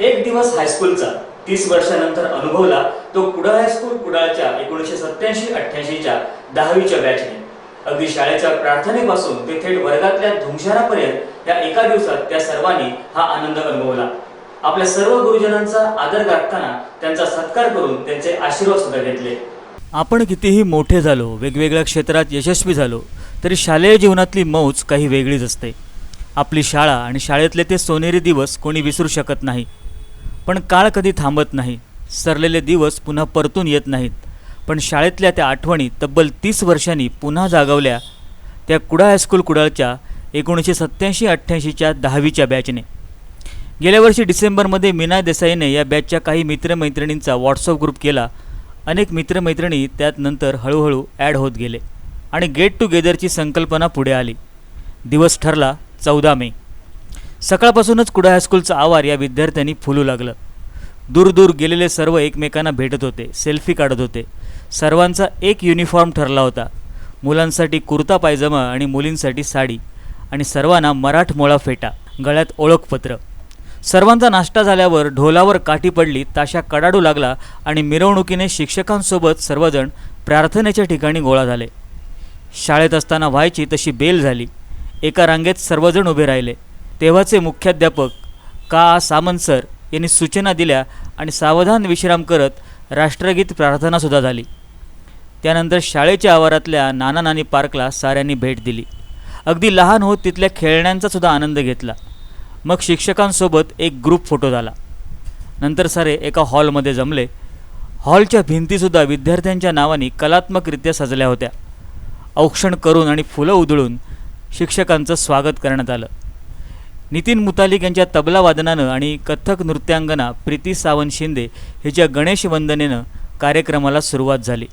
एक दिवस हायस्कूलचा तीस वर्षानंतर अनुभवला तो कुडाळ हायस्कूल कुडाळच्या एकोणीसशे सत्याऐंशी अठ्ठ्याऐंशीच्या दहावीच्या बॅचने अगदी शाळेच्या प्रार्थनेपासून ते थेट वर्गातल्या धुमशारापर्यंत या एका दिवसात त्या सर्वांनी हा आनंद अनुभवला. आपल्या सर्व गुरुजनांचा आदर गाठताना त्यांचा सत्कार करून त्यांचे आशीर्वाद सुद्धा घेतले. आपण कितीही मोठे झालो वेगवेगळ्या क्षेत्रात यशस्वी झालो तरी शालेय जीवनातली मौज काही वेगळीच असते. आपली शाळा आणि शाळेतले ते सोनेरी दिवस कोणी विसरू शकत नाही. पण काळ कधी थांबत नाही. सरलेले दिवस पुन्हा परतून येत नाहीत. पण शाळेतल्या त्या आठवणी तब्बल तीस वर्षांनी पुन्हा जागवल्या. त्या कुडाळ हायस्कूल कुडाळच्या एकोणीसशे सत्त्याऐंशी अठ्ठ्याऐंशीच्या दहावीच्या बॅचने. गेल्या वर्षी डिसेंबरमध्ये मीना देसाईने या बॅचच्या काही मित्रमैत्रिणींचा व्हॉट्सअप ग्रुप केला. अनेक मित्रमैत्रिणी त्यात नंतर हळूहळू ॲड होत गेले आणि गेट टुगेदरची संकल्पना पुढे आली. दिवस ठरला चौदा मे. सकाळपासूनच कुडा हायस्कूलचं आवार या विद्यार्थ्यांनी फुलू लागलं. दूर दूर गेलेले सर्व एकमेकांना भेटत होते सेल्फी काढत होते. सर्वांचा एक युनिफॉर्म ठरला होता. मुलांसाठी कुर्ता पायजमा आणि मुलींसाठी साडी आणि सर्वांना मराठमोळा फेटा गळ्यात ओळखपत्र. सर्वांचा नाश्ता झाल्यावर ढोलावर काठी पडली ताशा कडाडू लागला आणि मिरवणुकीने शिक्षकांसोबत सर्वजण प्रार्थनेच्या ठिकाणी गोळा झाले. शाळेत असताना व्हायची तशी बेल झाली. एका रांगेत सर्वजण उभे राहिले. तेव्हाचे मुख्याध्यापक का. सामंत सर यांनी सूचना दिल्या आणि सावधान विश्राम करत राष्ट्रगीत प्रार्थनासुद्धा झाली. त्यानंतर शाळेच्या आवारातल्या नाना नानी पार्कला साऱ्यांनी भेट दिली. अगदी लहान होत तिथल्या खेळण्यांचासुद्धा आनंद घेतला. मग शिक्षकांसोबत एक ग्रुप फोटो झाला. नंतर सारे एका हॉलमध्ये जमले. हॉलच्या भिंतीसुद्धा विद्यार्थ्यांच्या नावाने कलात्मकरित्या सजल्या होत्या. औक्षण करून आणि फुलं उधळून शिक्षकांचं स्वागत करण्यात आलं. नितीन मुतालिक यांच्या तबला वादनानं आणि कथ्थक नृत्यांगना प्रीती सावंत शिंदे हिच्या गणेश वंदनेनं कार्यक्रमाला सुरुवात झाली.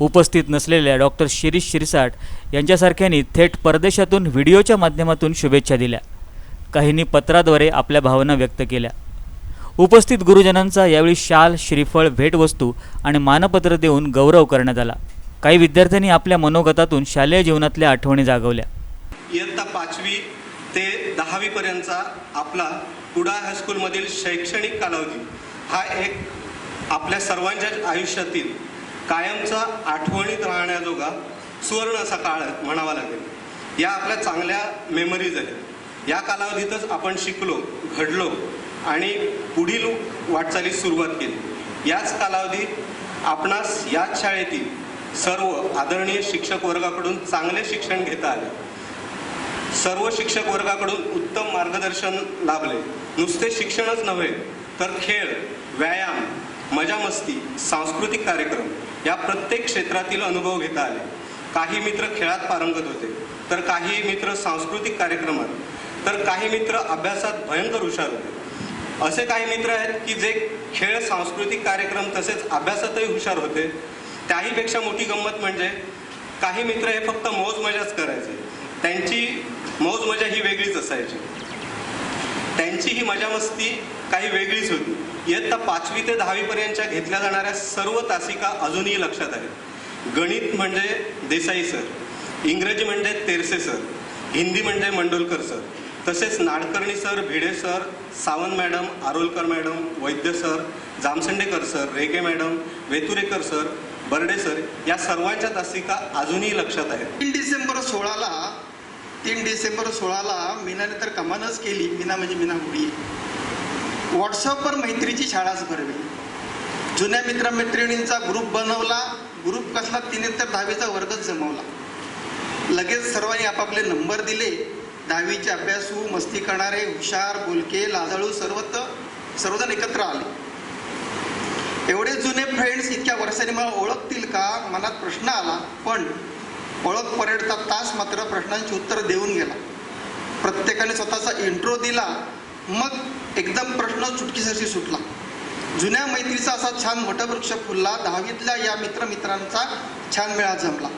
उपस्थित नसलेल्या डॉक्टर शिरीष शिरसाट यांच्यासारख्यांनी थेट परदेशातून व्हिडिओच्या माध्यमातून शुभेच्छा दिल्या. काहींनी पत्राद्वारे आपल्या भावना व्यक्त केल्या. उपस्थित गुरुजनांचा यावेळी शाल श्रीफळ भेटवस्तू आणि मानपत्र देऊन गौरव करण्यात आला. काही विद्यार्थ्यांनी आपल्या मनोगतातून शालेय जीवनातल्या आठवणी जागवल्या. इयत्ता पाचवी ते दहावीपर्यंतचा आपला कुडाळ हायस्कूलमधील शैक्षणिक कालावधी हा एक आपल्या सर्वांच्या आयुष्यातील कायमचा आठवणीत राहण्याजोगा सुवर्ण असा काळ म्हणावा लागेल. या आपल्या चांगल्या मेमरीज आहेत. या कालावधीतच आपण शिकलो घडलो आणि पुढील वाटचालीस सुरुवात केली. याच कालावधीत आपणास याच शाळेतील सर्व आदरणीय शिक्षक वर्गाकडून चांगले शिक्षण घेता आले. सर्व शिक्षक वर्गाकडून उत्तम मार्गदर्शन लाभले. नुसते शिक्षणच नव्हे तर खेळ व्यायाम मजा मस्ती सांस्कृतिक कार्यक्रम या प्रत्येक क्षेत्रातील अनुभव घेता आले. काही मित्र खेळात पारंगत होते तर काही मित्र सांस्कृतिक कार्यक्रमात तर काही मित्र अभ्यासात भयंकर हुशार होते. असे काही मित्र आहेत की जे खेळ सांस्कृतिक कार्यक्रम तसेच अभ्यासातही हुशार होते. त्याहीपेक्षा मोठी गंमत म्हणजे काही मित्र हे फक्त मौज मजाच करायचे. त्यांची मौज मजा ही वेगळीच असायची. त्यांची ही मजा मस्ती काही वेगळीच होती. इयत्ता पाचवी ते दहावीपर्यंतच्या घेतल्या जाणाऱ्या सर्व तासिका अजूनही लक्षात आहेत. गणित म्हणजे देसाई सर इंग्रजी म्हणजे तेरसे सर हिंदी म्हणजे मंडोलकर सर तसेच Nadkarni sir Bhide sir Sawant madam Arolkar madam Vaidya sir Jamsandekar sir Rege madam Veturekar sir Barde sir या सर्वांच्या तासिका अजूनही लक्षात आहेत. तीन डिसेंबर सोळाला तीन डिसेंबर सोळाला मीनाने तर कमानच केली. मीना म्हणजे मीना गुडी व्हॉट्सअपवर मैत्रीची शाळाच भरवी जुन्या मित्रमैत्रिणींचा ग्रुप बनवला. ग्रुप कसला? तिने तर दहावीचा वर्गच जमवला. लगेच सर्वांनी आपापले नंबर दिले. दहावीचे अभ्यासू मस्ती करणारे हुशार बोलके लाजाळू सर्वत्र सर्वजण एकत्र आले. एवढे जुने फ्रेंड्स इतक्या वर्षांनी मला ओळखतील का? मनात प्रश्न आला. पण ओळख परेडचा तास मात्र प्रश्नांची उत्तर देऊन गेला. प्रत्येकाने स्वतःचा इंट्रो दिला मग एकदम प्रश्न चुटकीसरशी सुटला. जुन्या मैत्रीचा असा छान वटवृक्ष फुलला दहावीतल्या या मित्रमित्रांचा छान मेळा जमला.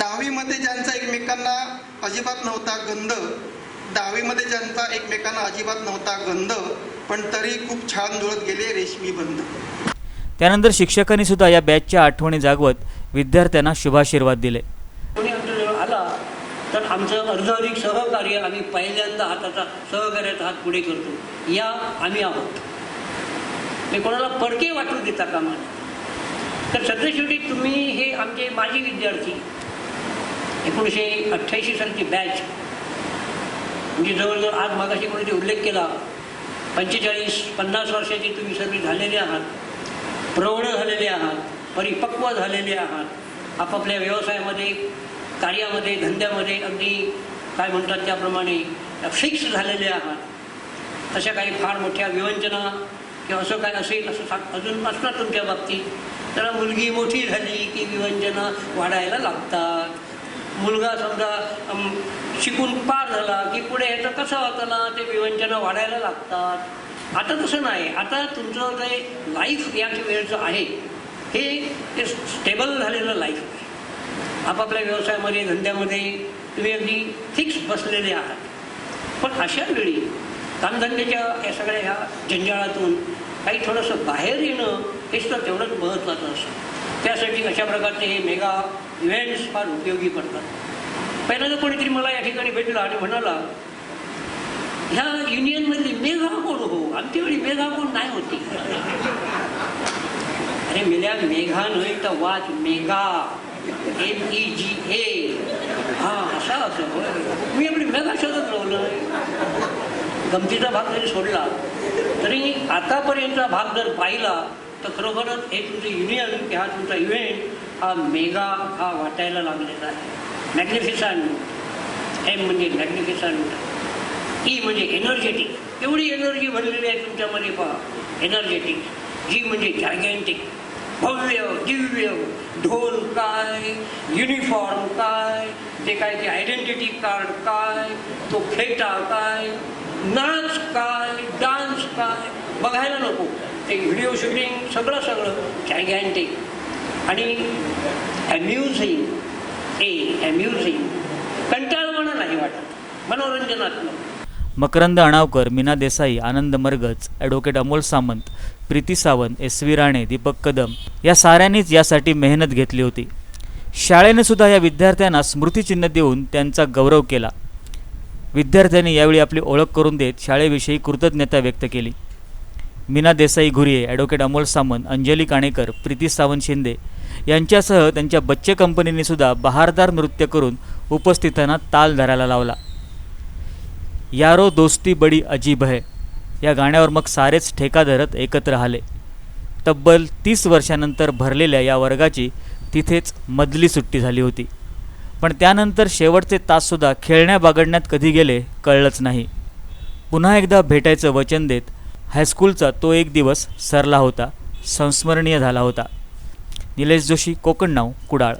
दहावीमध्ये ज्यांचा एकमेकांना अजिबात नव्हता गंध दहावीमध्ये ज्यांचा एकमेकांना अजिबात नव्हता गंध पण तरी खूप छान जुळत गेले रेशमी बंध त्यानंतर शिक्षकांनी सुद्धा या बॅचच्या आठवणी जागवत विद्यार्थ्यांना शुभाशीर्वाद दिले. आला तर आमचं अर्धाधिक सहकार्य आम्ही पहिल्यांदा हाताचा सहकार्याचा हात पुढे करतो. या आम्ही आहोत. मी कोणाला परके वाटू देता कामा तर सध्या शेवटी तुम्ही हे आमचे माजी विद्यार्थी एकोणीसशे अठ्ठ्याऐंशी सालची बॅच म्हणजे जवळजवळ आज मागाशी कोणीतरी उल्लेख केला पंचेचाळीस पन्नास वर्षाची तुम्ही सर्व झालेले आहात. प्रौढ झालेले आहात परिपक्व झालेले आहात आपापल्या व्यवसायामध्ये कार्यामध्ये धंद्यामध्ये अगदी काय म्हणतात त्याप्रमाणे फिक्स झालेले आहात. तशा काही फार मोठ्या विवंचना किंवा असं काय असेल असं सांग अजून असणार तुमच्या बाबतीत. तर मुलगी मोठी झाली की विवंचना वाढायला लागतात. मुलगा समजा शिकून पार झाला की पुढे ह्याचं कसं होतं ना ते विवंचना वाढायला लागतात. आता तसं नाही. आता तुमचं जे लाईफ या वेळचं आहे. हे ते स्टेबल झालेलं लाईफ आहे. आपापल्या व्यवसायामध्ये धंद्यामध्ये तुम्ही अगदी फिक्स बसलेले आहात. पण अशा वेळी कामधंद्याच्या या सगळ्या ह्या जंजाळातून काही थोडंसं बाहेर येणं हेच तर तेवढंच महत्त्वाचं असतं. त्यासाठी अशा प्रकारचे हे मेगा इव्हेंट्स फार उपयोगी पडतात. पहिल्यांदा कोणीतरी मला या ठिकाणी भेटला आणि म्हणाला ह्या युनियनमधली मेघा कोण हो? आमच्या वेळी मेघा कोण नाही होती. अरे मेल्या मेघा नाही तर वाच mega M E G A हा असा असं. मी आपली मेघा शोधत लावलं गमतीचा भाग जरी सोडला तरी आतापर्यंतचा भाग जर पाहिला तर खरोखरच हे तुमचं युनियन हा तुमचा इव्हेंट हा मेगा हा वाटायला लागलेला आहे. मॅग्निफिसंट. एम म्हणजे मॅग्निफिसंट. ई म्हणजे एनर्जेटिक एवढी एनर्जी भरलेली आहे तुमच्यामध्ये पहा. एनर्जेटिक जी म्हणजे जायगॅन्टिक भव्य दिव्य ढोल काय युनिफॉर्म काय ते काय ते आयडेंटिटी कार्ड काय तो फेटा काय नाच काय डान्स काय. बघायला नको. ते व्हिडिओ शूटिंग सगळं सगळं जायगॅन्टिक आणि अम्युझिंग ए अम्युझिंग कंटाळवाणं नाही वाटत. मनोरंजनात्मक. Makarand Anavkar Meena Desai Anand Margaj advocate Amol Samant Preeti Sawant S V Rane Deepak Kadam या साऱ्यांनीच यासाठी मेहनत घेतली होती. शाळेने सुद्धा या विद्यार्थ्यांना स्मृतिचिन्ह देऊन त्यांचा गौरव केला. विद्यार्थ्यांनी यावेळी आपली ओळख करून देत शाळेविषयी कृतज्ञता व्यक्त केली. मीना देसाई घुरिये ॲडव्होकेट अमोल सामंत अंजली काणेकर प्रीती सावंत शिंदे यांच्यासह त्यांच्या बच्चे कंपनीने सुद्धा बहारदार नृत्य करून उपस्थितांना ताल धरायला लावला. यारो दोस्ती बडी अजीब है। या गाण्यावर मग सारेच ठेका धरत एकत्र आले. तब्बल तीस वर्षानंतर भरलेल्या या वर्गाची तिथेच मधली सुट्टी झाली होती. पण त्यानंतर शेवटचे ताससुद्धा खेळण्या बागडण्यात कधी गेले कळलंच नाही. पुन्हा एकदा भेटायचं वचन देत हायस्कूलचा तो एक दिवस सरला होता संस्मरणीय झाला होता. निलेश जोशी कोकण नाव कुडाळ.